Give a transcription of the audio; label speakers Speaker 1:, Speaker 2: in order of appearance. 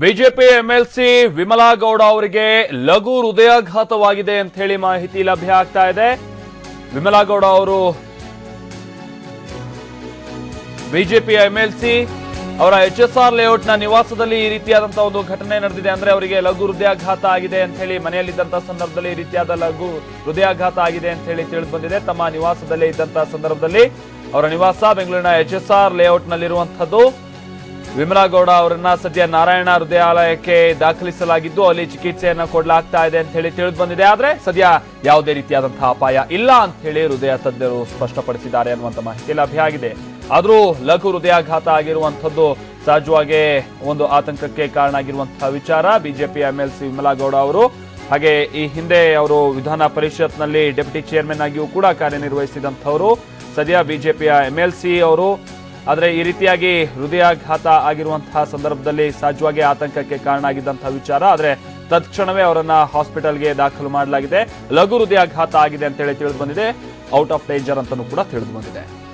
Speaker 1: BJP MLC Vimala Gowda ಅವರಿಗೆ ಲಘು ಹೃದಯಾಘಾತವಾಗಿದೆ ಅಂತ ಹೇಳಿ ಮಾಹಿತಿ ಲಭ್ಯ ಆಗ್ತಾ ಇದೆ. ವಿಮಲಾ ಗೌಡ ಅವರು ಬಿಜೆಪಿ ಎಂಎಲ್ಸಿ ಅವರ ಎಚ್ ಎಸ್ ಆರ್ ಲೇಔಟ್ನ ನಿವಾಸದಲ್ಲಿ ಈ ರೀತಿಯಾದಂತಹ ಒಂದು ಘಟನೆ ನಡೆದಿದೆ ಅಂದ್ರೆ ಅವರಿಗೆ ಲಘು ಹೃದಯಾಘಾತ ಆಗಿದೆ ಅಂತ ಹೇಳಿ ಮನೆಯಲ್ಲಿದ್ದಂತಹ ಸಂದರ್ಭದಲ್ಲಿ ಈ ರೀತಿಯಾದ ಲಘು ಹೃದಯಾಘಾತ ಆಗಿದೆ ಅಂತ ಹೇಳಿ ತಿಳಿದು ಬಂದಿದೆ. ತಮ್ಮ ನಿವಾಸದಲ್ಲೇ ಇದ್ದಂತಹ ಸಂದರ್ಭದಲ್ಲಿ ಅವರ ನಿವಾಸ ಬೆಂಗಳೂರಿನ ಎಚ್ ಎಸ್ ಆರ್ ಲೇಔಟ್ನಲ್ಲಿರುವಂತದ್ದು ವಿಮಲಾ ಗೌಡ ಅವರನ್ನ ಸದ್ಯ ನಾರಾಯಣ ಹೃದಯಾಲಯಕ್ಕೆ ದಾಖಲಿಸಲಾಗಿದ್ದು ಅಲ್ಲಿ ಚಿಕಿತ್ಸೆಯನ್ನ ಕೊಡಲಾಗ್ತಾ ಇದೆ ಅಂತ ಹೇಳಿ ತಿಳಿದು ಬಂದಿದೆ. ಆದ್ರೆ ಸದ್ಯ ಯಾವುದೇ ರೀತಿಯಾದಂತಹ ಅಪಾಯ ಇಲ್ಲ ಅಂತ ಹೇಳಿ ಹೃದಯ ತಜ್ಞರು ಸ್ಪಷ್ಟಪಡಿಸಿದ್ದಾರೆ ಅನ್ನುವಂಥ ಮಾಹಿತಿ ಲಭ್ಯ ಆಗಿದೆ. ಆದರೂ ಲಘು ಹೃದಯಾಘಾತ ಆಗಿರುವಂಥದ್ದು ಸಹಜವಾಗಿ ಒಂದು ಆತಂಕಕ್ಕೆ ಕಾರಣ ಆಗಿರುವಂತಹ ವಿಚಾರ. ಬಿಜೆಪಿ ಎಂಎಲ್ಸಿ ವಿಮಲಾ ಗೌಡ ಅವರು ಹಾಗೆ ಈ ಹಿಂದೆ ಅವರು ವಿಧಾನ ಪರಿಷತ್ನಲ್ಲಿ ಡೆಪ್ಯೂಟಿ ಚೇರ್ಮನ್ ಆಗಿಯೂ ಕೂಡ ಕಾರ್ಯನಿರ್ವಹಿಸಿದಂಥವರು. ಸದ್ಯ ಬಿಜೆಪಿಯ ಎಂಎಲ್ಸಿ ಅವರು ಆದರೆ ಈ ರೀತಿಯಾಗಿ ಹೃದಯಾಘಾತ ಆಗಿರುವಂತಹ ಸಂದರ್ಭದಲ್ಲಿ ಸಹಜವಾಗಿ ಆತಂಕಕ್ಕೆ ಕಾರಣ ಆಗಿದ್ದಂತಹ ವಿಚಾರ. ಆದರೆ ತತ್ಕ್ಷಣವೇ ಅವರನ್ನ ಹಾಸ್ಪಿಟಲ್ಗೆ ದಾಖಲು ಮಾಡಲಾಗಿದೆ. ಲಘು ಹೃದಯಾಘಾತ ಆಗಿದೆ ಅಂತ ಹೇಳಿ ತಿಳಿದು ಬಂದಿದೆ. ಔಟ್ ಆಫ್ ಡೇಂಜರ್ ಅಂತಲೂ ಕೂಡ ತಿಳಿದು ಬಂದಿದೆ.